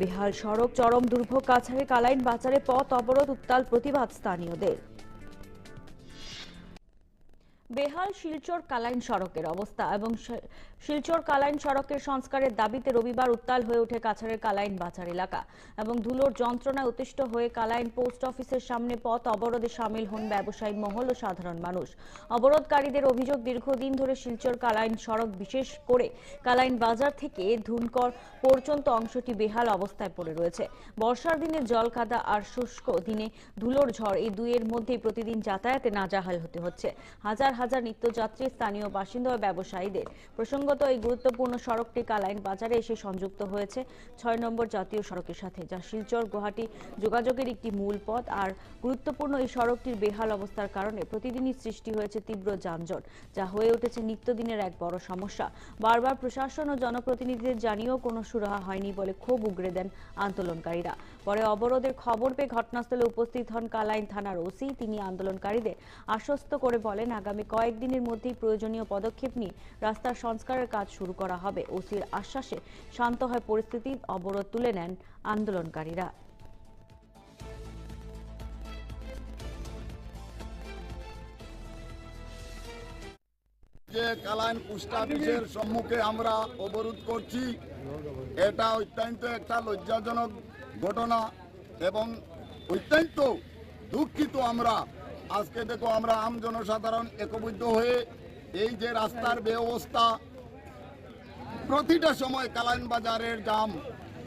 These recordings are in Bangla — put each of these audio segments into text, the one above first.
বেহাল সড়ক চরম দুর্ভোগ কাছাড়ে কালাইন বাজারে পথ অবরোধ উত্তাল প্রতিবাদ স্থানীয়দের। বেহাল শিলচর কালাইন সড়কের অবস্থা এবং শিলচর কালাইন সড়কের সংস্কারের দাবিতে রবিবার উত্তাল হয়ে ওঠে কাছাড়ের কালাইন বাজার এলাকা এবং ধুলোর যন্ত্রণায় অতিষ্ঠ হয়ে কালাইন পোস্ট অফিসের সামনে পথ অবরোধে সামিল হন ব্যবসায়ী মহল ও সাধারণ মানুষ। অবরোধকারীদের অভিযোগ দীর্ঘদিন ধরে শিলচর কালাইন সড়ক বিশেষ করে কালাইন বাজার থেকে ধুনকর পর্যন্ত অংশটি বেহাল অবস্থায় পড়ে রয়েছে। বর্ষার দিনে জল কাদা আর শুষ্ক দিনে ধুলোর ঝড় এই দুইয়ের মধ্যেই প্রতিদিন যাতায়াতে নাজাহাল হতে হচ্ছে। হাজার হাজার নিত্যযাত্রী স্থানীয় বাসিন্দা ও ব্যবসায়ীদের। প্রসঙ্গত, এই গুরুত্বপূর্ণ সড়কটি কালাইন বাজারে এসে সংযুক্ত হয়েছে। ছয় নম্বর জাতীয় সড়কের সাথে, যা শিলচর, গুয়াহাটি যোগাযোগের একটি মূল পথ। আর গুরুত্বপূর্ণ এই সড়কটির বেহাল অবস্থার কারণে প্রতিদিনই সৃষ্টি হয়েছে তীব্র যানজট, যা হয়ে উঠেছে নিত্যদিনের এক বড় সমস্যা। বারবার প্রশাসন ও জনপ্রতিনিধিদের জানিয়েও কোনো সুরাহা হয়নি বলে ক্ষোভ উগরে দেন আন্দোলনকারীরা। পরে অবরোধের খবর পেয়ে ঘটনাস্থলে উপস্থিত হন কালাইন থানার ওসি। তিনি আন্দোলনকারীদের আশ্বস্ত করে বলেন, আগামী কয়েকদিনের মধ্যেই প্রয়োজনীয় পদক্ষেপ নিয়ে রাস্তার সংস্কারের কাজ শুরু করা হবে। ওসির আশ্বাসে শান্ত হয় পরিস্থিতি, অবরোধ তুলে নেন আন্দোলনকারীরা। যে কালাইন পোস্ট অফিসের সম্মুখে আমরা অবরোধ করছি, এটা অত্যন্ত একটা লজ্জাজনক ঘটনা এবং অত্যন্ত দুঃখিত আমরা আজকে দেখো আমরা আম জনসাধারণ একবদ্ধ হয়ে এই যে রাস্তার ব্যবস্থা, প্রতিটা সময় কালাইন বাজারের জাম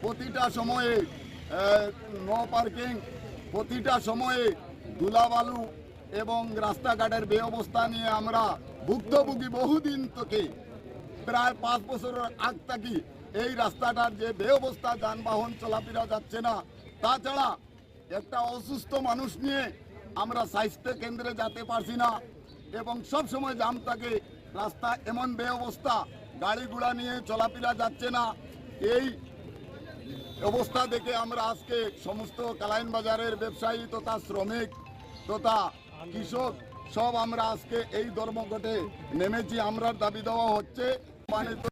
প্রতিটা সময়ে নো পার্কিং প্রতিটা সময়ে ধুলাবালু এবং রাস্তাঘাটের ব্যবস্থা নিয়ে আমরা ভুক্তভোগী বহুদিন থেকে, প্রায় পাঁচ বছরের আগ থাকি এই রাস্তাটার যে ব্যবস্থা, যানবাহন চলাফেরা যাচ্ছে না। তাছাড়া একটা অসুস্থ মানুষ নিয়ে আমরা স্বাস্থ্য কেন্দ্রে যেতে পারছি না এবং সব সময় জাম থাকে রাস্তা এমন ব্যবস্থা গাড়ি ঘোড়া নিয়ে চলাফেরা যাচ্ছে না, এই অবস্থা দেখে আমরা আজকে সমস্ত কালাইন বাজারের ব্যবসায়ী তথা শ্রমিক তথা কৃষক, সব আমরা আজকে এই ধর্মঘটে নেমেছি। আমরা দাবি দেওয়া হচ্ছে সম্মানিত